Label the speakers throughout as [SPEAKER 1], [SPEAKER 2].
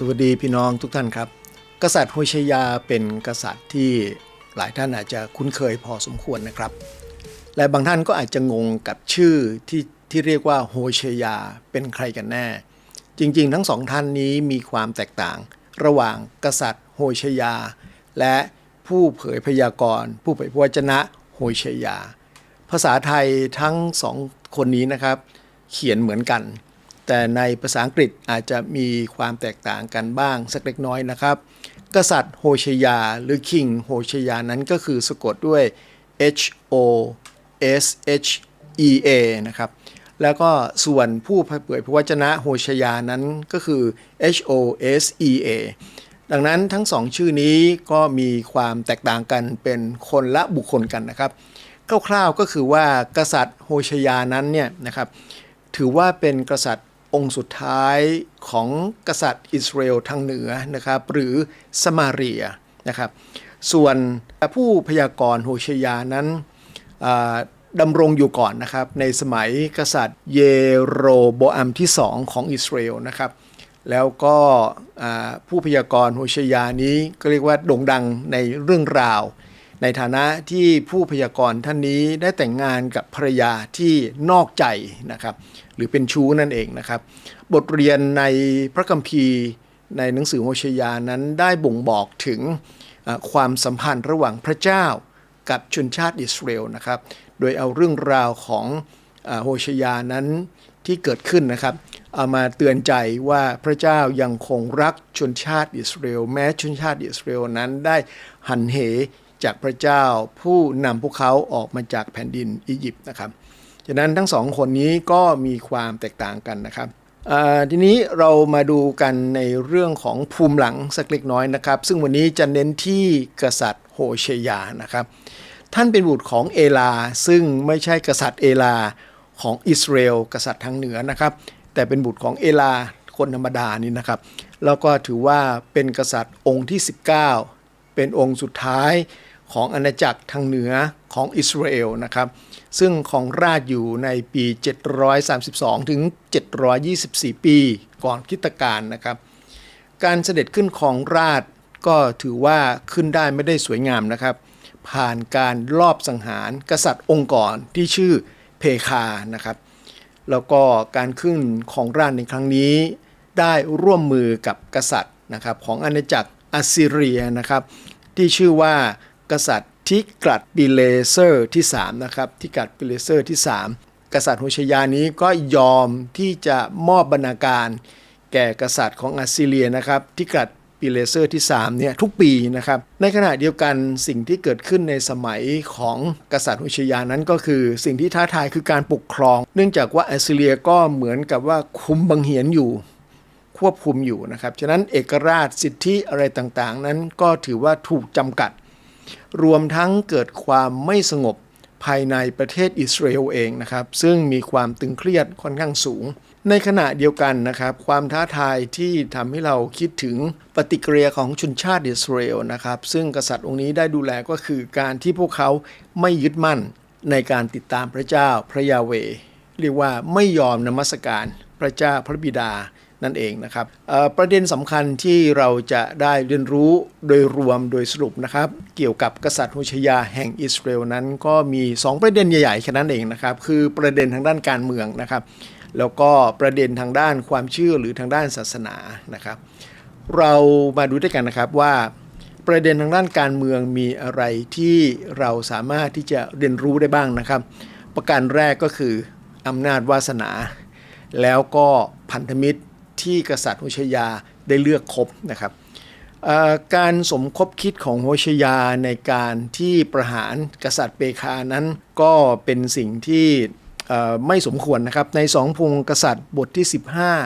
[SPEAKER 1] สวัสดีพี่น้องทุกท่านครับ กษัตริย์โฮชยาเป็นกษัตริย์ที่หลายท่านอาจจะคุ้นเคยพอสมควรนะครับ และบางท่านก็อาจจะงงกับชื่อที่ที่เรียกว่าโฮเชยาเป็นใครกันแน่ จริงๆ ทั้งสองท่านนี้มีความแตกต่าง ระหว่างกษัตริย์โฮเชยา และผู้เผยพยากรณ์ ผู้เผยพระวจนะโฮเชยา ภาษาไทยทั้งสองคนนี้นะครับ เขียนเหมือนกัน แต่ในภาษาอังกฤษอาจจะมีความแตกต่างกันบ้างสักเล็กน้อยนะครับ กษัตริย์โฮเชยาหรือ King โฮเชยานั้นก็คือสะกดด้วย H O S H E A นะครับแล้วก็ส่วนผู้เผยพระวจนะโฮเชยานั้นก็คือ H O S E A ดังนั้นทั้งสองชื่อนี้ก็มีความแตกต่างกันเป็นคนละบุคคลกันนะครับ คร่าวๆก็คือว่ากษัตริย์โฮชยานั้นเนี่ยนะครับถือว่าเป็นกษัตริย์ องค์สุดท้ายของกษัตริย์อิสราเอลทางเหนือนะครับหรือสมาเรียนะครับส่วนผู้พยากรณ์โฮชยานั้นดำรงอยู่ก่อนนะครับในสมัยกษัตริย์เยโรโบอัมที่สองของอิสราเอลนะครับแล้วก็ผู้พยากรณ์โฮชยานี้ก็เรียกว่าโด่งดังในเรื่องราว ในฐานะที่ผู้พยากรณ์ท่านนี้ได้แต่งงานกับภรรยาที่นอกใจนะครับ หรือเป็นชู้นั่นเองนะครับ บทเรียนในพระคัมภีร์ในหนังสือโฮเชยานั้นได้บ่งบอกถึงความสัมพันธ์ระหว่างพระเจ้ากับชนชาติอิสราเอลนะครับ โดยเอาเรื่องราวของโฮเชยานั้นที่เกิดขึ้นนะครับ เอามาเตือนใจว่าพระเจ้ายังคงรักชนชาติอิสราเอลแม้ชนชาติอิสราเอลนั้นได้หันเห จากพระเจ้าผู้นำพวกเขาออกมาจากแผ่นดินอียิปต์นะครับฉะนั้นทั้งสองคนนี้ก็มีความแตกต่างกันนะครับทีนี้เรามาดูกันในเรื่องของภูมิหลังสักเล็กน้อยนะครับ ซึ่งวันนี้จะเน้นที่กษัตริย์โฮเชยานะครับ ท่านเป็นบุตรของเอลา ซึ่งไม่ใช่กษัตริย์เอลาของอิสราเอลกษัตริย์ทางเหนือนะครับ แต่เป็นบุตรของเอลาคนธรรมดานี่นะครับ แล้วก็ถือว่าเป็นกษัตริย์องค์ที่ 19 เป็นองค์สุดท้าย ของอาณาจักรทางเหนือของอิสราเอลนะครับซึ่งของราชอยู่ในปี 732 ถึง 724 ปีก่อนคริสตกาลนะครับ การเสด็จขึ้นของราชก็ถือว่าขึ้นได้ไม่ได้สวยงามนะครับ ผ่านการลอบสังหารกษัตริย์องค์ก่อนที่ชื่อเพคานะครับ แล้วก็การขึ้นของราชในครั้งนี้ ได้ร่วมมือกับกษัตริย์นะครับของอาณาจักรอัสซีเรียนะครับ ที่ชื่อว่า กษัตริย์ทิกรัดปิเลเซอร์ที่3นะครับทิกรัดปิเลเซอร์ที่ 3 กษัตริย์โฮชยานี้ก็ยอมที่จะมอบบรรณาการแก่กษัตริย์ของอัสซีเรียนะครับทิกรัดปิเลเซอร์ที่3เนี่ยทุกปีนะครับในขณะเดียวกันสิ่งที่เกิดขึ้นในสมัยของกษัตริย์โฮชยานั้นก็คือสิ่งที่ท้าทายคือการปกครอง เนื่องจากว่าอัสซีเรียก็เหมือนกับว่าคุมบังเหียนอยู่ ควบคุมอยู่นะครับ ฉะนั้นเอกราชสิทธิอะไรต่างๆ นั้นก็ถือว่าถูกจำกัด รวมทั้งเกิดความไม่สงบภายในประเทศอิสราเอลเองนะครับ ซึ่งมีความตึงเครียดค่อนข้างสูง ในขณะเดียวกันนะครับ ความท้าทายที่ทำให้เราคิดถึงปฏิกิริยาของชนชาติอิสราเอลนะครับ ซึ่งกษัตริย์องค์นี้ได้ดูแลก็คือการที่พวกเขาไม่ยึดมั่นในการติดตามพระเจ้าพระยาเวห์เรียกว่าไม่ยอมนมัสการพระเจ้าพระบิดา นั่นเองนะครับประเด็นสำคัญที่เราจะได้เรียนรู้โดยรวมโดยสรุปนะครับ เกี่ยวกับกษัตริย์โฮชยาแห่งอิสราเอลนั้น ก็มี 2 ประเด็นใหญ่ๆแค่นั้นเองนะครับ คือประเด็นทางด้านการเมืองนะครับ แล้วก็ประเด็นทางด้านความเชื่อหรือทางด้านศาสนานะครับ เรามาดูด้วยกันนะครับว่าประเด็นทางด้านการเมืองมีอะไรที่เราสามารถที่จะเรียนรู้ได้บ้างนะครับ ประการแรกก็คืออำนาจวาสนา แล้วก็พันธมิตร ที่กษัตริย์โฮชยาได้เลือกคบนะครับการสมคบคิดของโฮชยาในการที่ประหารกษัตริย์เปคานั้นก็เป็นสิ่งที่ไม่สมควรนะครับ ในสองพงศ์กษัตริย์บทที่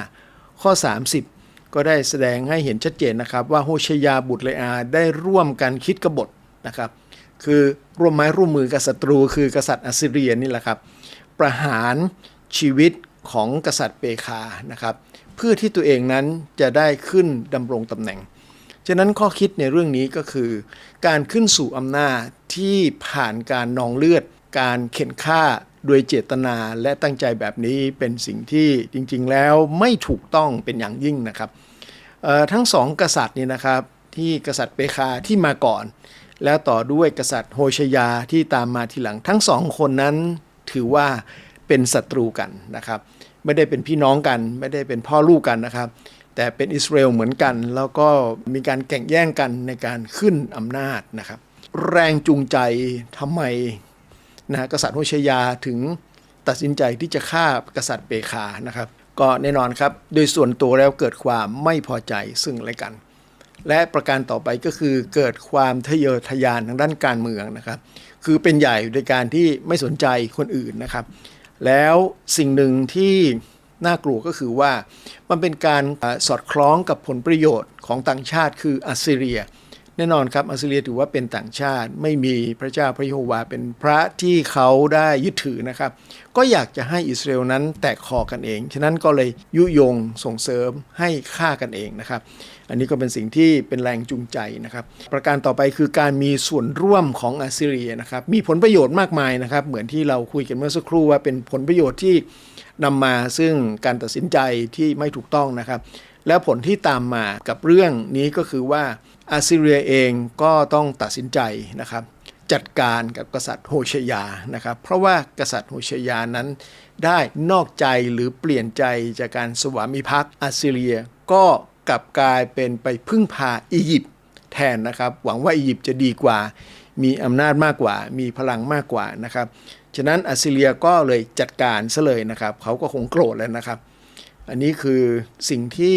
[SPEAKER 1] 15 ข้อ 30 ก็ได้แสดงให้เห็นชัดเจนนะครับว่าโฮชยาบุตรเลอาได้ร่วมกันคิดกบฏนะครับ คือร่วมไม้ร่วมมือกับศัตรู คือกษัตริย์อัสซีเรียนี่แหละครับ ประหารชีวิตของกษัตริย์เปคานะครับ พื่อที่ตัวเองนั้นจะได้ขึ้นดำรงตำแหน่ง ฉะนั้นข้อคิดในเรื่องนี้ก็คือ การขึ้นสู่อำนาจที่ผ่านการนองเลือด การเข็นฆ่าโดยเจตนาและตั้งใจแบบนี้เป็นสิ่งที่จริงๆแล้วไม่ถูกต้องเป็นอย่างยิ่งนะครับทั้งสองกษัตริย์นี่นะครับที่กษัตริย์เปคาที่มาก่อน แล้วต่อด้วยกษัตริย์โฮชยาที่ตามมาทีหลังทั้งสองคนนั้นถือว่าเป็นศัตรูกันนะครับ ไม่ได้เป็นพี่น้องกัน ไม่ได้เป็นพ่อลูกกันนะครับ แต่เป็นอิสราเอลเหมือนกัน แล้วก็มีการแข่งแย่งกันในการขึ้นอำนาจนะครับ แรงจูงใจทำไมนะกษัตริย์โฮชยาถึงตัดสินใจที่จะฆ่ากษัตริย์เปคานะครับ ก็แน่นอนครับ โดยส่วนตัวแล้วเกิดความไม่พอใจซึ่งและกัน และประการต่อไปก็คือเกิดความทะเยอทะยานทางด้านการเมืองนะครับ คือเป็นใหญ่โดยการที่ไม่สนใจคนอื่นนะครับ แล้วสิ่งหนึ่งที่น่ากลัวก็คือว่ามันเป็นการสอดคล้องกับผลประโยชน์ของต่างชาติคืออัสซีเรีย แน่นอนครับอัสซีเรียถือว่าเป็นต่างชาติ ไม่มีพระเจ้าพระยโฮวาเป็นพระที่เขาได้ยึดถือนะครับ ก็อยากจะให้อิสราเอลนั้นแตกคอกันเอง ฉะนั้นก็เลยยุยงส่งเสริมให้ฆ่ากันเองนะครับ อันนี้ก็เป็นสิ่งที่เป็นแรงจูงใจนะครับ ประการต่อไปคือการมีส่วนร่วมของอัสซีเรียนะครับมีผลประโยชน์มากมายนะครับ เหมือนที่เราคุยกันเมื่อสักครู่ว่าเป็นผลประโยชน์ที่นำมาซึ่งการตัดสินใจที่ไม่ถูกต้องนะครับ แล้วผลที่ตามมากับเรื่องนี้ก็คือว่าอัสซีเรียเองก็ต้องตัดสินใจนะครับจัดการกับกษัตริย์โฮชยานะครับ เพราะว่ากษัตริย์โฮชยานั้น ได้นอกใจหรือเปลี่ยนใจจากการสวามิภักดิ์อัสซีเรียก็ กลับกลายเป็นไปพึ่งพาอียิปต์แทนนะครับ หวังว่าอียิปต์จะดีกว่า มีอำนาจมากกว่า มีพลังมากกว่านะครับ ฉะนั้นอัสซีเรียก็เลยจัดการซะเลยนะครับเขาก็คงโกรธแล้วนะครับ อันนี้คือสิ่งที่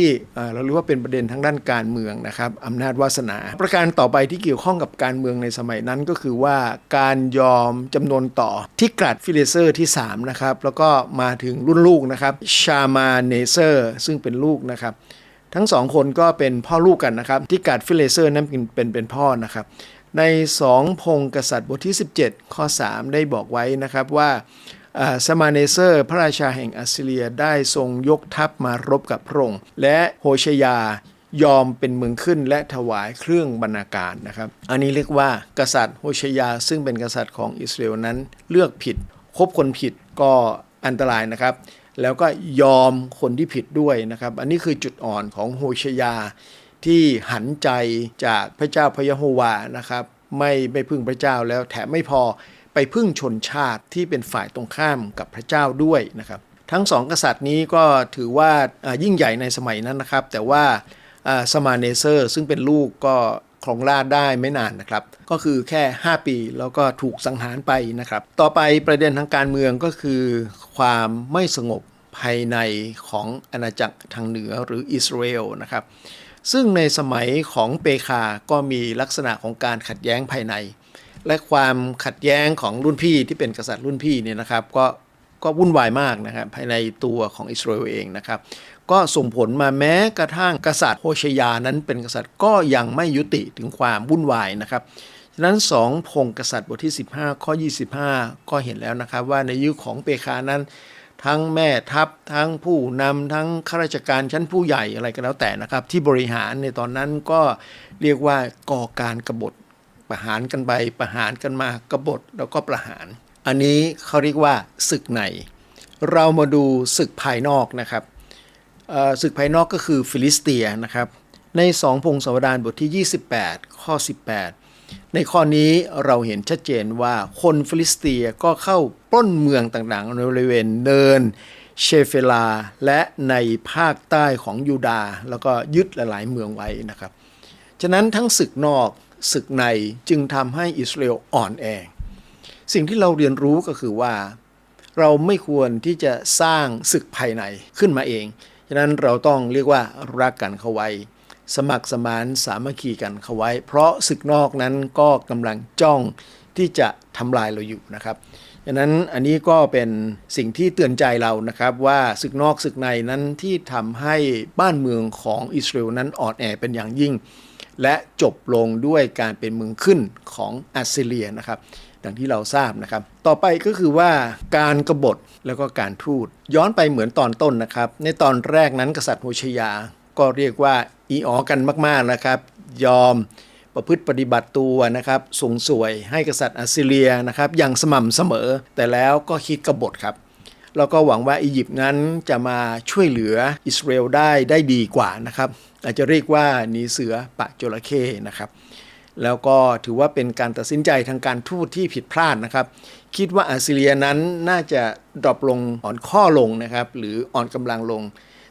[SPEAKER 1] เราเรียกว่าเป็นประเด็นทางด้านการเมืองนะครับอำนาจวาสนา ประการต่อไปที่เกี่ยวข้องกับการเมืองในสมัยนั้นก็คือว่าการยอมจำนวนต่อที่กราดฟิเลเซอร์ที่3นะครับแล้วก็มาถึงรุ่นลูกนะครับชามาเนเซอร์ซึ่งเป็นลูกนะครับ ทั้งสองคนก็เป็นพ่อลูกกันนะครับที่กาดฟิเลเซอร์นั้นเป็นเป็นพ่อนะครับในสองพงกษัตริย์บทที่ 17 ข้อ 3 ได้บอกไว้นะครับว่าสมาเนเซอร์ พระราชาแห่งอัสซีเรียได้ทรงยกทัพมารบกับพระองค์และโฮชยายอมเป็นเมืองขึ้นและถวายเครื่องบรรณาการนะครับ อันนี้เรียกว่ากษัตริย์โฮชยา ซึ่งเป็นกษัตริย์ของอิสราเอลนั้นเลือกผิดคบคนผิดก็อันตรายนะครับ แล้วก็ยอมคนที่ผิดด้วยนะครับ อันนี้คือจุดอ่อนของโฮชยา ที่หันใจจากพระเจ้าพระยะโฮวานะครับ ไม่ไม่พึ่งพระเจ้าแล้วแถมไม่พอไปพึ่งชนชาติที่เป็นฝ่ายตรงข้ามกับพระเจ้าด้วยนะครับ ทั้งสองกษัตริย์นี้ก็ถือว่ายิ่งใหญ่ในสมัยนั้นนะครับ แต่ว่าอ่าสมาเนเซอร์ซึ่งเป็นลูกก็ ครองราชได้ไม่นานนะครับ ก็คือแค่ 5 ปีแล้วก็ถูกสังหารไปนะครับ ต่อไปประเด็นทางการเมืองก็คือ ความไม่สงบภายในของอาณาจักรทางเหนือหรืออิสราเอลนะครับ ซึ่งในสมัยของเปคา ก็มีลักษณะของการขัดแย้งภายใน และความขัดแย้งของรุ่นพี่ที่เป็นกษัตริย์รุ่นพี่เนี่ยนะครับ ก็ ก็วุ่นวายมากนะครับภายในตัวของอิสราเอลเองนะครับ ก็ส่งผลมาแม้กระทั่งกษัตริย์โฮชยานั้นเป็นกษัตริย์ก็ยังไม่ยุติถึงความวุ่นวายนะครับฉะนั้นสองพงศ์กษัตริย์บทที่ 15 ข้อ 25 ก็เห็นแล้วนะครับ ว่าในยุคของเปคานั้น ทั้งแม่ทัพทั้งผู้นำทั้งข้าราชการชั้นผู้ใหญ่อะไรก็แล้วแต่นะครับ ที่บริหารในตอนนั้นก็เรียกว่าก่อการกบฏประหารกันไปประหารกันมากบฏแล้วก็ประหาร อันนี้เขาเรียกว่าศึกใน เรามาดูศึกภายนอกนะครับศึกภายนอกก็คือฟิลิสเตียนะครับ ในสองพงศาวดารบทที่ 28 ข้อ 18 ในข้อนี้เราเห็นชัดเจนว่าคนฟิลิสเตียก็เข้าปล้นเมืองต่างๆ ในบริเวณเนินเชเฟลา และในภาคใต้ของยูดาห์แล้วก็ยึดหลายๆเมืองไว้นะครับ ฉะนั้นทั้งศึกนอกศึกในจึงทำให้อิสราเอลอ่อนแอ สิ่งที่เราเรียนรู้ก็คือว่า เราไม่ควรที่จะสร้างศึกภายในขึ้นมาเองฉะนั้นเราต้องเรียกว่ารักกันเข้าไว้ สมัครสมานสามัคคีกันเข้าไว้ เพราะศึกนอกนั้นก็กำลังจ้องที่จะทำลายเราอยู่นะครับฉะนั้นอันนี้ก็เป็นสิ่งที่เตือนใจเรานะครับว่าศึกนอกศึกในนั้นที่ทำให้บ้านเมืองของอิสราเอลนั้นอ่อนแอเป็นอย่างยิ่ง และจบลงด้วยการเป็นเมืองขึ้นของอัสซีเรียนะครับ ดังที่เราทราบนะครับ ต่อไปก็คือว่าการกบฏแล้วก็การทูต ย้อนไปเหมือนตอนต้นนะครับ ในตอนแรกนั้นกษัตริย์โฮชยา ก็เรียกว่าอีอ๋อกันมากๆนะครับ ยอมประพฤติปฏิบัติตัวนะครับส่งสวยให้กษัตริย์อัสซีเรียนะครับอย่างสม่ำเสมอ แต่แล้วก็คิดกบฏครับแล้วก็หวังว่าอียิปต์นั้นจะมาช่วยเหลืออิสราเอลได้ได้ดีกว่านะครับ อาจจะเรียกว่าหนีเสือปะจระเข้นะครับ แล้วก็ถือว่าเป็นการตัดสินใจทางการทูตที่ผิดพลาดนะครับ คิดว่าอัสซีเรียนั้นน่าจะดรอปลงอ่อนข้อลงนะครับ หรืออ่อนกำลังลง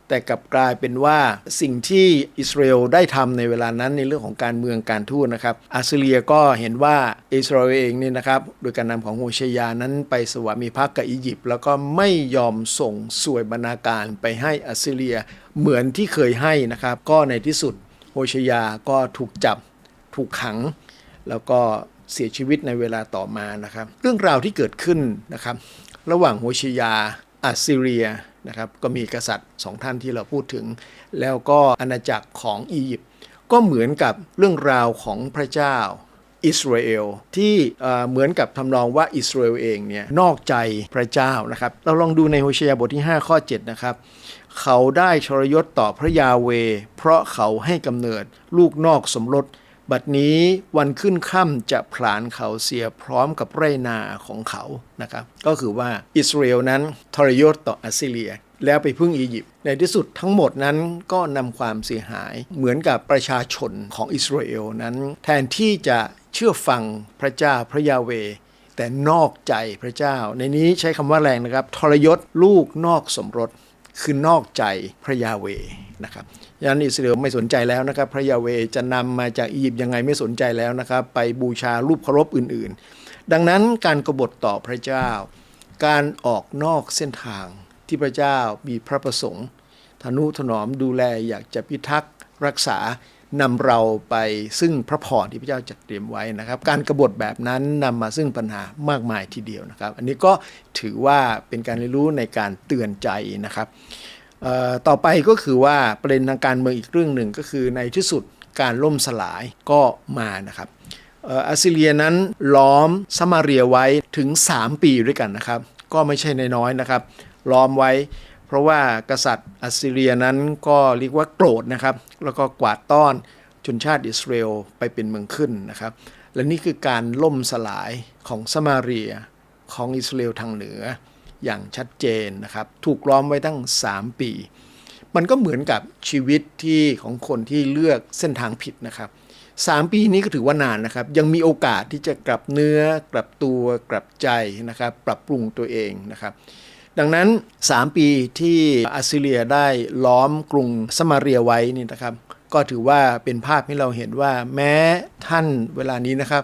[SPEAKER 1] แต่กลับกลายเป็นว่าสิ่งที่อิสราเอลได้ทำในเวลานั้นในเรื่องของการเมืองการทูตนะครับอัสซีเรียก็เห็นว่าอิสราเอลเองนี่นะครับ โดยการนำของโฮเชยานั้นไปสวามิภักดิ์กับอียิปต์แล้วก็ไม่ยอมส่งสวยบรรณาการไปให้อัสซีเรียเหมือนที่เคยให้นะครับ ก็ในที่สุดโฮเชยาก็ถูกจับ ถูกขัง แล้วก็เสียชีวิตในเวลาต่อมานะครับ เรื่องราวที่เกิดขึ้นนะครับ ระหว่างโฮชิยาอัสซีเรียนะครับก็มีกษัตริย์สองท่านที่เราพูดถึง แล้วก็อาณาจักรของอียิปต์ก็เหมือนกับเรื่องราวของพระเจ้าอิสราเอลที่เหมือนกับทำนองว่าอิสราเอลเองเนี่ยนอกใจพระเจ้านะครับ เราลองดูในโฮเชยาบทที่ 5 ข้อ 7 นะครับ เขาได้ทรยศต่อพระยาเว เพราะเขาให้กำเนิดลูกนอกสมรส บัดนี้วันขึ้นค่ำจะผลาญเขาเสียพร้อมกับไรนาของเขานะครับก็คือว่าอิสราเอลนั้นทรยศต่ออัสซีเรีย แล้วไปพึ่งอียิปต์ในที่สุดทั้งหมดนั้นก็นำความเสียหายเหมือนกับประชาชนของอิสราเอลนั้น แทนที่จะเชื่อฟังพระเจ้าพระยาเวแต่นอกใจพระเจ้า ในนี้ใช้คำว่าแรงนะครับ ทรยศลูกนอกสมรสคือนอกใจพระยาเวนะครับ ยันอิสราเอลไม่สนใจแล้วนะครับ พระยาเวจะนำมาจากอียิปต์ยังไงไม่สนใจแล้วนะครับ ไปบูชารูปเคารพอื่นๆ ดังนั้นการกบฏต่อพระเจ้า การออกนอกเส้นทางที่พระเจ้ามีพระประสงค์ทนุถนอมดูแลอยากจะพิทักษ์รักษานำเราไปซึ่งพระพรที่พระเจ้าจัดเตรียมไว้นะครับ การกบฏแบบนั้นนำมาซึ่งปัญหามากมายทีเดียวนะครับ อันนี้ก็ถือว่าเป็นการเรียนรู้ในการเตือนใจนะครับ ต่อไปก็คือว่าประเด็นทางการเมืองอีกเรื่องหนึ่งก็คือในที่สุดการล่มสลายก็มานะครับอัสซีเรียนั้นล้อมสมาเรียไว้ถึง 3 ปีด้วยกันนะครับ ก็ไม่ใช่น้อยนะครับ ล้อมไว้ เพราะว่ากษัตริย์อัสซีเรียนั้นก็เรียกว่าโกรธนะครับ แล้วก็กวาดต้อนชนชาติอิสราเอลไปเป็นเมืองขึ้นนะครับ และนี่คือการล่มสลายของสมาเรียของอิสราเอลทางเหนือ อย่างชัดเจนนะครับ ถูกล้อมไว้ตั้ง 3 ปี มันก็เหมือนกับชีวิตที่ของคนที่เลือกเส้นทางผิดนะครับสามปีนี้ก็ถือว่านานนะครับ ยังมีโอกาสที่จะกลับเนื้อกลับตัวกลับใจนะครับ ปรับปรุงตัวเองนะครับดังนั้น 3 ปีที่อัสซีเรียได้ล้อมกรุงสมาเรียไว้นี่นะครับ ก็ถือว่าเป็นภาพให้เราเห็นว่าแม้ท่านเวลานี้นะครับ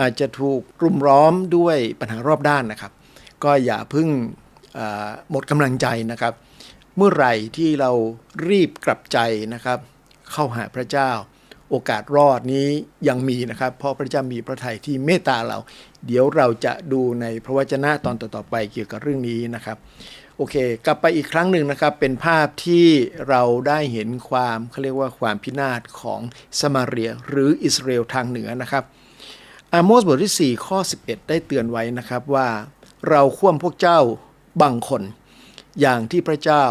[SPEAKER 1] อาจจะถูกรุมล้อมด้วยปัญหารอบด้านนะครับ ก็อย่าเพึ่งหมดกำลังใจนะครับ เมื่อไหร่ที่เรารีบกลับใจนะครับ เข้าหาพระเจ้า โอกาสรอดนี้ยังมีนะครับ เพราะพระเจ้ามีพระทัยที่เมตตาเรา เดี๋ยวเราจะดูในพระวจนะตอนต่อๆไปเกี่ยวกับเรื่องนี้นะครับโอเค กลับไปอีกครั้งหนึ่งนะครับ เป็นภาพที่เราได้เห็นความเขาเรียกว่าความพินาศของสมาเรียหรืออิสราเอลทางเหนือนะครับ อาโมสบทที่ 4 ข้อ 11 ได้เตือนไว้นะครับว่า เราคว่ำพวกเจ้าบางคน อย่างที่พระเจ้า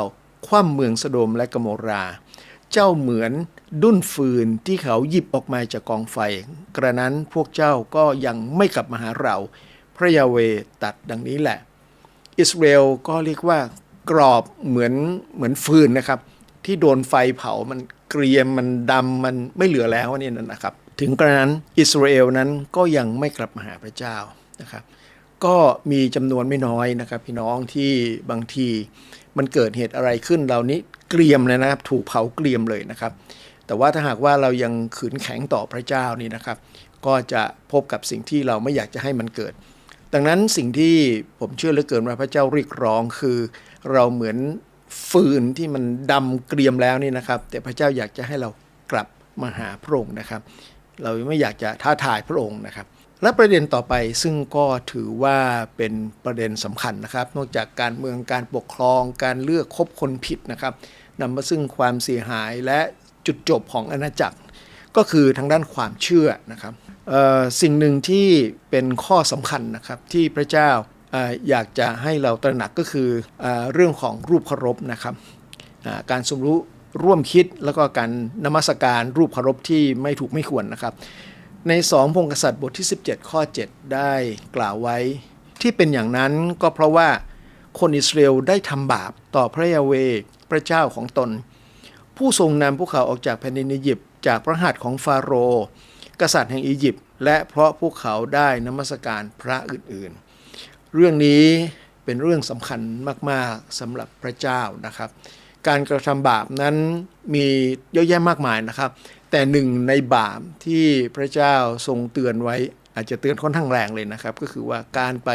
[SPEAKER 1] คว่ำเมืองสโดมและกโมรา เจ้าเหมือนดุ้นฟืนที่เขาหยิบออกมาจากกองไฟ กระนั้นพวกเจ้าก็ยังไม่กลับมาหาเรา พระยาเวตัดดังนี้แหละ อิสราเอลก็เรียกว่ากรอบเหมือนเหมือนฟืนนะครับ ที่โดนไฟเผามันเกรียมมันดำมันไม่เหลือแล้วนี่นะครับ ถึงกระนั้นอิสราเอลนั้นก็ยังไม่กลับมาหาพระเจ้านะครับ ก็มีจำนวนไม่น้อยนะครับ พี่น้องที่บางทีมันเกิดเหตุอะไรขึ้นเหล่านี้เกรียมเลยนะครับ ถูกเผาเกรียมเลยนะครับ แต่ว่าถ้าหากว่าเรายังขืนแข็งต่อพระเจ้านี่นะครับ ก็จะพบกับสิ่งที่เราไม่อยากจะให้มันเกิด ดังนั้นสิ่งที่ผมเชื่อเหลือเกินว่าพระเจ้าเรียกร้องคือ เราเหมือนฟืนที่มันดำเกรียมแล้วนี่นะครับ แต่พระเจ้าอยากจะให้เรากลับมาหาพระองค์นะครับ เราไม่อยากจะท้าทายพระองค์นะครับ และประเด็นต่อไปซึ่งก็ถือว่าเป็นประเด็นสำคัญนะครับ นอกจากการเมืองการปกครองการเลือกคบคนผิดนะครับนำมาซึ่งความเสียหายและจุดจบของอาณาจักร ก็คือทางด้านความเชื่อนะครับสิ่งหนึ่งที่เป็นข้อสำคัญนะครับที่พระเจ้าอออยากจะให้เราตระหนักก็คือเออเรื่องของรูปเคารพนะครับการสมรู้ร่วมคิดแล้วก็การนมัสการรูปเคารพที่ไม่ถูกไม่ควรนะครับ ในสองพงศ์กษัตริย์บทที่ 17 ข้อ 7 ได้กล่าวไว้ ที่เป็นอย่างนั้นก็เพราะว่าคนอิสราเอลได้ทำบาปต่อพระยาเวพระเจ้าของตน ผู้ทรงนำพวกเขาออกจากแผ่นดินอียิปต์จากพระหัตถ์ของฟาโรห์กษัตริย์แห่งอียิปต์และเพราะพวกเขาได้นมัสการพระอื่นๆ เรื่องนี้เป็นเรื่องสำคัญมากๆสำหรับพระเจ้านะครับ การกระทำบาปนั้นมีเยอะแยะมากมายนะครับ แต่หนึ่งในบาปที่พระเจ้าทรงเตือนไว้ อาจจะเตือนค่อนข้างแรงเลยนะครับ ก็คือว่าการไป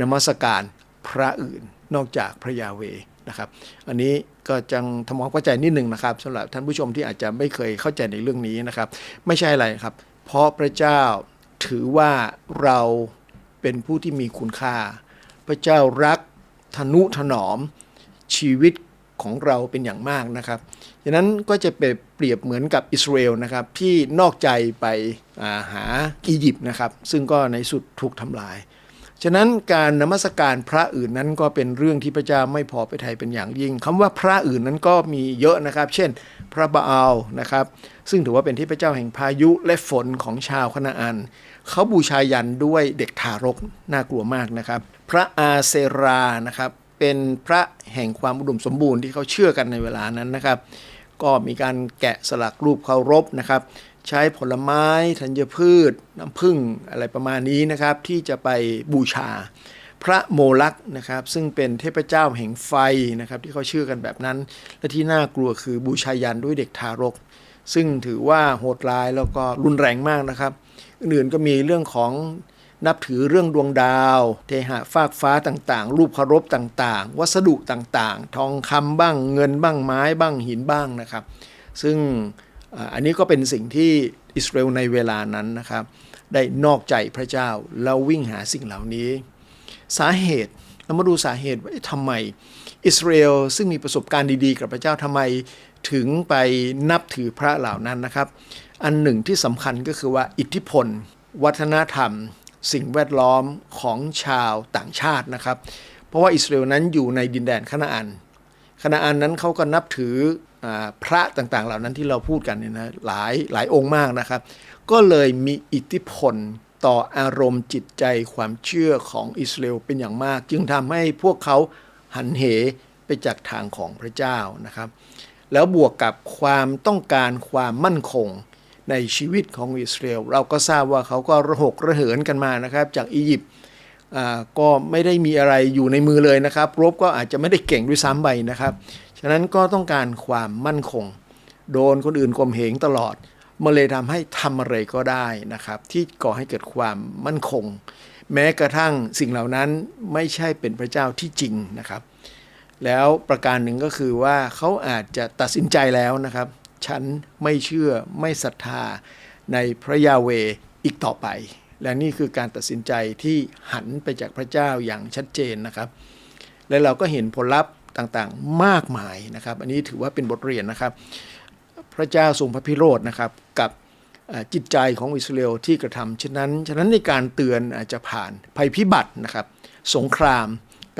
[SPEAKER 1] นมัสการพระอื่นนอกจากพระยาเวนะครับ อันนี้ก็จังทำความเข้าใจนิดหนึ่งนะครับสำหรับท่านผู้ชมที่อาจจะไม่เคยเข้าใจในเรื่องนี้นะครับ ไม่ใช่อะไรครับ เพราะพระเจ้าถือว่าเราเป็นผู้ที่มีคุณค่า พระเจ้ารักทนุถนอมชีวิตของเราเป็นอย่างมากนะครับ ดังนั้นก็จะเปรียบเหมือนกับอิสราเอลนะครับที่นอกใจไปาหาอียิปต์นะครับ ซึ่งก็ในสุดถูกทำลาย ฉะนั้นการนมัสการพระอื่นนั้นก็เป็นเรื่องที่พระเจ้าไม่พอไปไทยเป็นอย่างยิ่งคำว่าพระอื่นนั้นก็มีเยอะนะครับ เช่น พระบาอัลนะครับ ซึ่งถือว่าเป็นที่พระเจ้าแห่งพายุและฝนของชาวคณาอันเขาบูชายันด้วยเด็กทารกน่ากลัวมากนะครับ พระอาเซรานะครับเป็นพระแห่งความอุดมสมบูรณ์ที่เขาเชื่อกันในเวลานั้นนะครับ ก็มีการแกะสลักรูปเคารพนะครับ ใช้ผลไม้ธัญพืช น้ำผึ้งอะไรประมาณนี้นะครับ ที่จะไปบูชา พระโมลักนะครับ ซึ่งเป็นเทพเจ้าแห่งไฟนะครับ ที่เขาเชื่อกันแบบนั้น และที่น่ากลัวคือบูชายันด้วยเด็กทารก ซึ่งถือว่าโหดร้ายแล้วก็รุนแรงมากนะครับ อื่นๆก็มีเรื่องของ นับถือเรื่องดวงดาว เทหะฟากฟ้าต่างๆ รูปเคารพต่างๆ วัสดุต่างๆ ทองคำบ้างเงินบ้างไม้บ้างหินบ้างนะครับ ซึ่งอันนี้ก็เป็นสิ่งที่อิสราเอลในเวลานั้นนะครับ ได้นอกใจพระเจ้าแล้ววิ่งหาสิ่งเหล่านี้ สาเหตุเรามาดูสาเหตุว่าทำไมอิสราเอลซึ่งมีประสบการณ์ดีๆ กับพระเจ้าทำไมถึงไปนับถือพระเหล่านั้นนะครับ อันหนึ่งที่สำคัญก็คือว่าอิทธิพล วัฒนธรรม สิ่งแวดล้อมของชาวต่างชาตินะครับ เพราะว่าอิสราเอลนั้นอยู่ในดินแดนคณาอันคณาอันนั้นเขาก็นับถืออพระต่างๆ เหล่านั้นที่เราพูดกันเนี่ยนะหลายหลายองค์มากนะครับ ก็เลยมีอิทธิพลต่ออารมณ์จิตใจความเชื่อของอิสราเอลเป็นอย่างมาก จึงทำให้พวกเขาหันเหไปจากทางของพระเจ้านะครับ แล้วบวกกับความต้องการความมั่นคง ในชีวิตของอิสราเอลเราก็ทราบว่าเขาก็ระหกระเหินกันมานะครับ จากอียิปต์ก็ไม่ได้มีอะไรอยู่ในมือเลยนะครับ รบก็อาจจะไม่ได้เก่งด้วยซ้ำไปนะครับ ฉะนั้นก็ต้องการความมั่นคง โดนคนอื่นข่มเหงตลอดมันเลยทำให้ทำอะไรก็ได้นะครับ ที่ก่อให้เกิดความมั่นคง แม้กระทั่งสิ่งเหล่านั้นไม่ใช่เป็นพระเจ้าที่จริงนะครับ แล้วประการหนึ่งก็คือว่าเขาอาจจะตัดสินใจแล้วนะครับ ฉันไม่เชื่อไม่ศรัทธาในพระยาเวอีกต่อไป และนี่คือการตัดสินใจที่หันไปจากพระเจ้าอย่างชัดเจนนะครับ และเราก็เห็นผลลัพธ์ต่างๆมากมายนะครับ อันนี้ถือว่าเป็นบทเรียนนะครับ พระเจ้าทรงพระพิโรธนะครับกับจิตใจของอิสราเอลที่กระทำเช่นนั้น ฉะนั้นในการเตือนอาจจะผ่านภัยพิบัตินะครับ สงคราม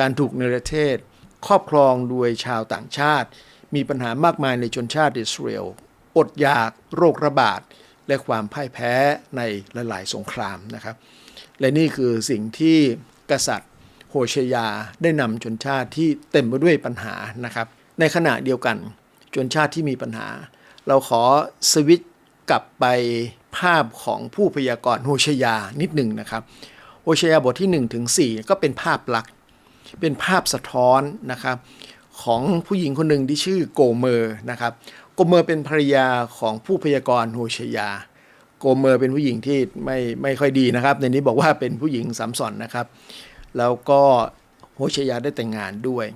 [SPEAKER 1] การถูกเนรเทศ ครอบครองโดยชาวต่างชาติ มีปัญหามากมายในชนชาติอิสราเอลอดอยาก โรคระบาด และความพ่ายแพ้ในหลาย ๆ สงครามนะครับ และนี่คือสิ่งที่กษัตริย์โฮเชยาได้นำชนชาติที่เต็มไปด้วยปัญหานะครับ ในขณะเดียวกันชนชาติที่มีปัญหา เราขอสวิตช์กลับไปภาพของผู้พยากรณ์โฮเชยานิดหนึ่งนะครับโฮเชยาบทที่1ถึง4ก็เป็นภาพลักษณ์เป็นภาพสะท้อนนะครับ ของผู้หญิงคนหนึ่งที่ชื่อโกเมอร์นะครับโกเมอร์เป็นภรรยาของผู้พยากรณ์โฮเชยา โกเมอร์เป็นผู้หญิงที่ไม่ไม่ค่อยดีนะครับ ในนี้บอกว่าเป็นผู้หญิงสามสอนนะครับ แล้วก็โฮเชยาได้แต่งงานด้วย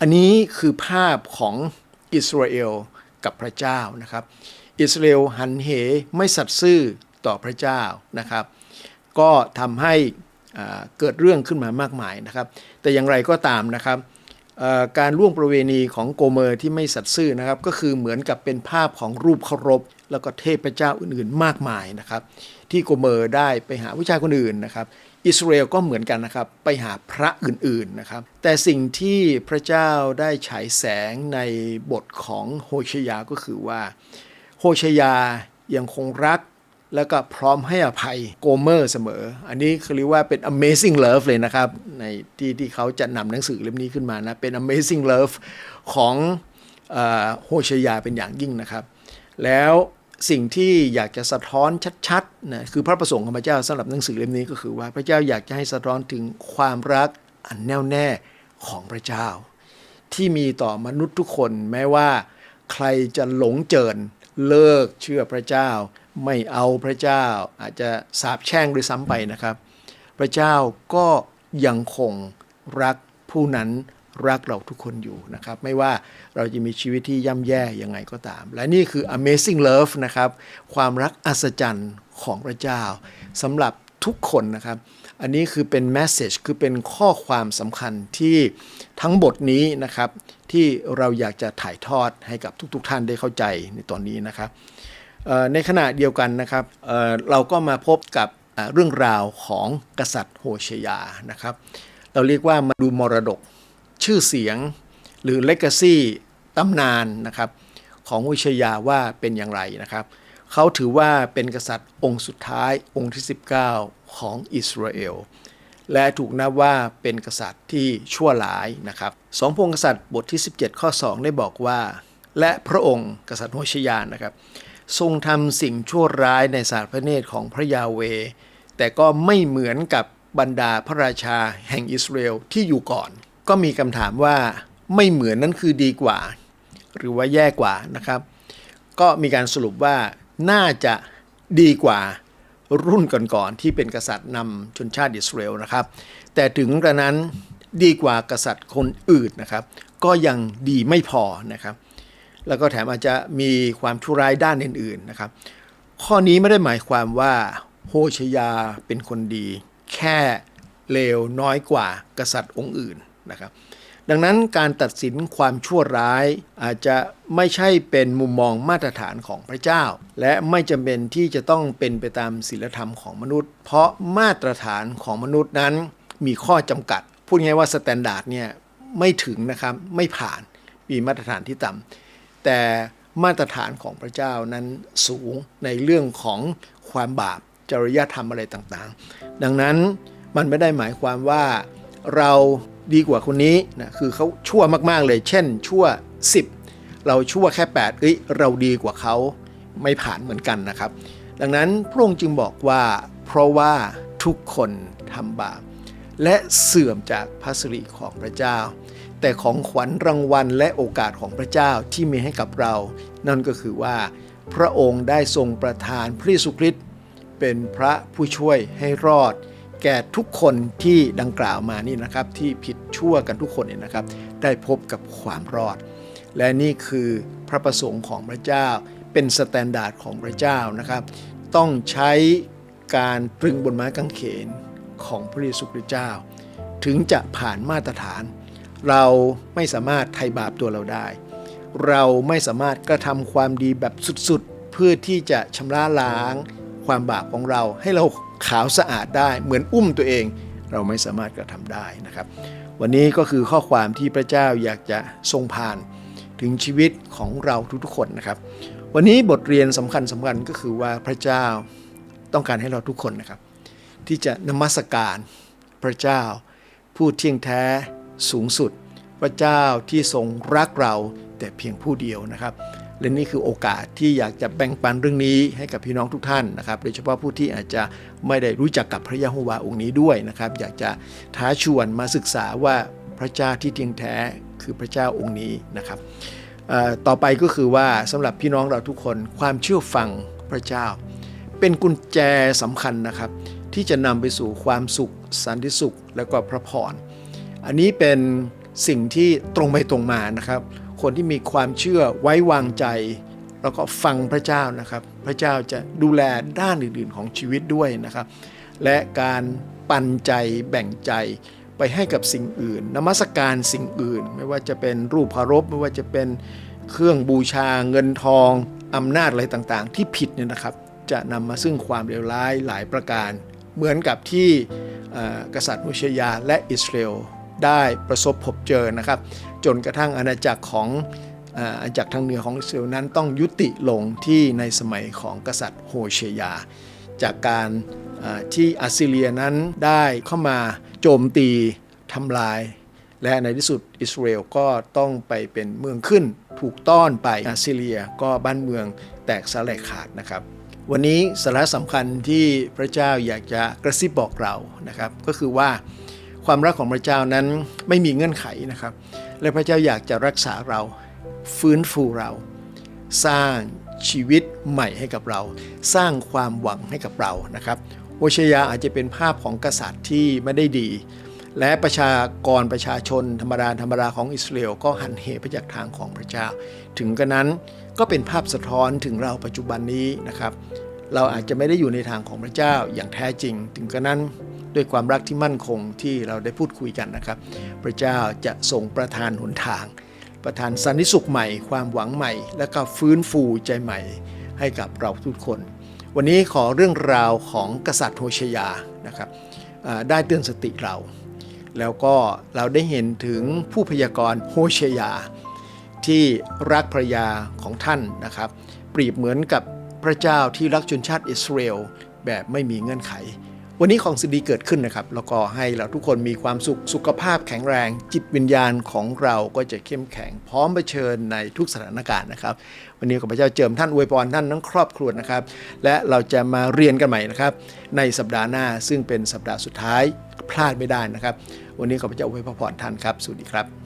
[SPEAKER 1] อันนี้คือภาพของอิสราเอลกับพระเจ้านะครับ อิสราเอลหันเหไม่สัตย์ซื่อต่อพระเจ้านะครับ ก็ทำให้เกิดเรื่องขึ้นมามากมายนะครับ แต่อย่างไรก็ตามนะครับ การล่วงประเวณีของโกเมอร์ที่ไม่สัตย์ซื่อนะครับ ก็คือเหมือนกับเป็นภาพของรูปเคารพ แล้วก็เทพเจ้าอื่นๆ มากมายนะครับ ที่โกเมอร์ได้ไปหาผู้ชายคนอื่นนะครับ อิสราเอลก็เหมือนกันนะครับ ไปหาพระอื่นๆนะครับ แต่สิ่งที่พระเจ้าได้ฉายแสงในบทของโฮเชยาก็คือว่า โฮเชยายังคงรัก แล้วก็พร้อมให้อภัยโกเมอร์เสมอ อันนี้คือเรียกว่าเป็น amazing love เลยนะครับ ในที่ที่เขาจะนำหนังสือเล่มนี้ขึ้นมานะ เป็น amazing love ของอโฮชยาเป็นอย่างยิ่งนะครับ แล้วสิ่งที่อยากจะสะท้อนชัดๆนะคือพระประสงค์ของพระเจ้าสำหรับหนังสือเล่มนี้ก็คือว่าพระเจ้าอยากจะให้สะท้อนถึงความรักอันแน่วแน่ของพระเจ้า ที่มีต่อมนุษย์ทุกคนแม้ว่า ใครจะหลงเจิญเลิกเชื่อพระเจ้า ไม่เอาพระเจ้า อาจจะสาบแช่งด้วยซ้ำไปนะครับ พระเจ้าก็ยังคงรักผู้นั้นรักเราทุกคนอยู่นะครับ ไม่ว่าเราจะมีชีวิตที่ย่ำแย่ยังไงก็ตาม และนี่คือ amazing love นะครับ ความรักอัศจรรย์ของพระเจ้าสำหรับทุกคนนะครับ อันนี้คือเป็น message คือเป็นข้อความสำคัญที่ทั้งบทนี้นะครับ ที่เราอยากจะถ่ายทอดให้กับทุก ๆทท่านได้เข้าใจในตอนนี้นะครับ ในขณะเดียวกันนะครับเเราก็มาพบกับเรื่องราวของกษัตริย์โฮเชยานะครับ เราเรียกว่ามาดูมรดกชื่อเสียงหรือ legacy ตำนานนะครับของโฮเชยาว่าเป็นอย่างไรนะครับ เขาถือว่าเป็นกษัตริย์องค์สุดท้ายองค์ที่ 19 ของอิสราเอลและถูกนับว่าเป็นกษัตริย์ที่ชั่วร้ายนะครับสองพงศ์กษัตริย์บทที่ 17 ข้อ 2 ได้บอกว่า และพระองค์กษัตริย์โฮชยานะครับ ทรงทำสิ่งชั่วร้ายในศาสารพระเนตรของพระยาเว แต่ก็ไม่เหมือนกับบรรดาพระราชาแห่งอิสราเอลที่อยู่ก่อน ก็มีคำถามว่าไม่เหมือนนั่นคือดีกว่า หรือว่าแย่กว่านะครับ ก็มีการสรุปว่าน่าจะดีกว่ารุ่นก่อนๆที่เป็นกษัตริย์นำชนชาติอิสราเอลนะครับ แต่ถึงกระนั้นดีกว่ากษัตริย์คนอื่นนะครับ ก็ยังดีไม่พอนะครับ แล้วก็แถมอาจจะมีความชั่วร้ายด้านอื่นๆนะครับ ข้อนี้ไม่ได้หมายความว่าโฮชยาเป็นคนดี แค่เลวน้อยกว่ากษัตริย์องค์อื่นนะครับ ดังนั้นการตัดสินความชั่วร้ายอาจจะไม่ใช่เป็นมุมมองมาตรฐานของพระเจ้า และไม่จำเป็นที่จะต้องเป็นไปตามศีลธรรมของมนุษย์ เพราะมาตรฐานของมนุษย์นั้นมีข้อจำกัด พูดง่ายว่าสแตนดาร์ดเนี่ยไม่ถึงนะครับไม่ผ่านมีมาตรฐานที่ต่ำ แต่มาตรฐานของพระเจ้านั้นสูงในเรื่องของความบาปจริยธรรมอะไรต่างๆ ดังนั้นมันไม่ได้หมายความว่าเราดีกว่าคนนี้นะคือเขาชั่วมากๆเลย เช่น ชั่ว 10 เราชั่วแค่ 8 เอ้ยเราดีกว่าเขาไม่ผ่านเหมือนกันนะครับ ดังนั้นพระองค์จึงบอกว่า เพราะว่าทุกคนทำบาป และเสื่อมจากพระสิริของพระเจ้า แต่ของขวัญรางวัลและโอกาสของพระเจ้าที่มีให้กับเรา นั่นก็คือว่า พระองค์ได้ทรงประทานพระเยซูคริสต์เป็นพระผู้ช่วยให้รอด แก่ทุกคนที่ดังกล่าวมานี่นะครับ ที่ผิดชั่วกันทุกคนเนี่ยนะครับ ได้พบกับความรอด และนี่คือพระประสงค์ของพระเจ้า เป็นสแตนดาร์ดของพระเจ้านะครับ ต้องใช้การตรึงบนไม้กางเขนของพระเยซูคริสต์เจ้า ถึงจะผ่านมาตรฐาน เราไม่สามารถไถ่บาปตัวเราได้ เราไม่สามารถกระทำความดีแบบสุดๆ เพื่อที่จะชำระล้างความบาปของเรา ให้เราขาวสะอาดได้เหมือนอุ้มตัวเอง เราไม่สามารถกระทำได้นะครับ วันนี้ก็คือข้อความที่พระเจ้าอยากจะทรงผ่านถึงชีวิตของเราทุกๆคนนะครับ วันนี้บทเรียนสำคัญสำคัญก็คือว่าพระเจ้าต้องการให้เราทุกคนนะครับ ที่จะนมัสการพระเจ้าผู้เที่ยงแท้ สูงสุด พระเจ้าที่ทรงรักเราแต่เพียงผู้เดียวนะครับ และนี่คือโอกาสที่อยากจะแบ่งปันเรื่องนี้ให้กับพี่น้องทุกท่านนะครับ โดยเฉพาะผู้ที่อาจจะไม่ได้รู้จักกับพระยะโฮวาองค์นี้ด้วยนะครับ อยากจะท้าชวนมาศึกษาว่าพระเจ้าที่เที่ยงแท้คือพระเจ้าองค์นี้นะครับต่อไปก็คือว่าสำหรับพี่น้องเราทุกคนความเชื่อฟังพระเจ้า เป็นกุญแจสำคัญนะครับ ที่จะนำไปสู่ความสุขสันติสุข และก็พระพร อันนี้เป็นสิ่งที่ตรงไปตรงมานะครับ คนที่มีความเชื่อไว้วางใจ แล้วก็ฟังพระเจ้านะครับ พระเจ้าจะดูแลด้านอื่นๆของชีวิตด้วยนะครับ และการปันใจแบ่งใจไปให้กับสิ่งอื่น นมัสการสิ่งอื่น ไม่ว่าจะเป็นรูปพารบไม่ว่าจะเป็นเครื่องบูชาเงินทองอำนาจอะไรต่างๆ ที่ผิดเนี่ยนะครับ จะนำมาซึ่งความเลวร้ายหลายประการ เหมือนกับที่กษัตริย์มุชยาและอิสราเอล ได้ประสบพบเจอนะครับ จนกระทั่งอาณาจักรของอาณาจักรทางเหนือของอิสราเอลนั้นต้องยุติลงที่ในสมัยของกษัตริย์โฮเชยา จากการที่อัสซีเรียนั้นได้เข้ามาโจมตีทำลาย และในที่สุดอิสราเอลก็ต้องไปเป็นเมืองขึ้น ถูกต้อนไปอัสซีเรียก็บ้านเมืองแตกสลายขาดนะครับวันนี้สาระสำคัญที่พระเจ้าอยากจะกระซิบบอกเรานะครับ ก็คือว่า ความรักของพระเจ้านั้นไม่มีเงื่อนไขนะครับ และพระเจ้าอยากจะรักษาเรา ฟื้นฟูเรา สร้างชีวิตใหม่ให้กับเรา สร้างความหวังให้กับเรานะครับโอชยาอาจจะเป็นภาพของกษัตริย์ที่ไม่ได้ดี และประชากรประชาชนธรรมดาธรรมดาของอิสราเอลก็หันเหไปจากทางของพระเจ้า ถึงกระนั้นก็เป็นภาพสะท้อนถึงเราปัจจุบันนี้นะครับ เราอาจจะไม่ได้อยู่ในทางของพระเจ้าอย่างแท้จริง ถึงกระนั้น ด้วยความรักที่มั่นคงที่เราได้พูดคุยกันนะครับ พระเจ้าจะทรงประทานหนทาง ประทานสันติสุขใหม่ ความหวังใหม่ และก็ฟื้นฟูใจใหม่ให้กับเราทุกคน วันนี้ขอเรื่องราวของกษัตริย์โฮเชยานะครับได้เตือนสติเรา แล้วก็เราได้เห็นถึงผู้พยากรณ์โฮเชยา ที่รักภรรยาของท่านนะครับ เปรียบเหมือนกับพระเจ้าที่รักชนชาติอิสราเอลแบบไม่มีเงื่อนไข วันนี้ของสิดีเกิดขึ้นนะครับ แล้วก็ให้เราทุกคนมีความสุขสุขภาพแข็งแรง จิตวิญญาณของเราก็จะเข้มแข็ง พร้อมเผชิญในทุกสถานการณ์นะครับ วันนี้ขอพระเจ้าเจิมท่านอวยพรท่านทั้งครอบครัวนะครับ และเราจะมาเรียนกันใหม่นะครับ ในสัปดาห์หน้าซึ่งเป็นสัปดาห์สุดท้ายพลาดไม่ได้นะครับ วันนี้ขอพระเจ้าอวยพรท่านครับสวัสดีครับ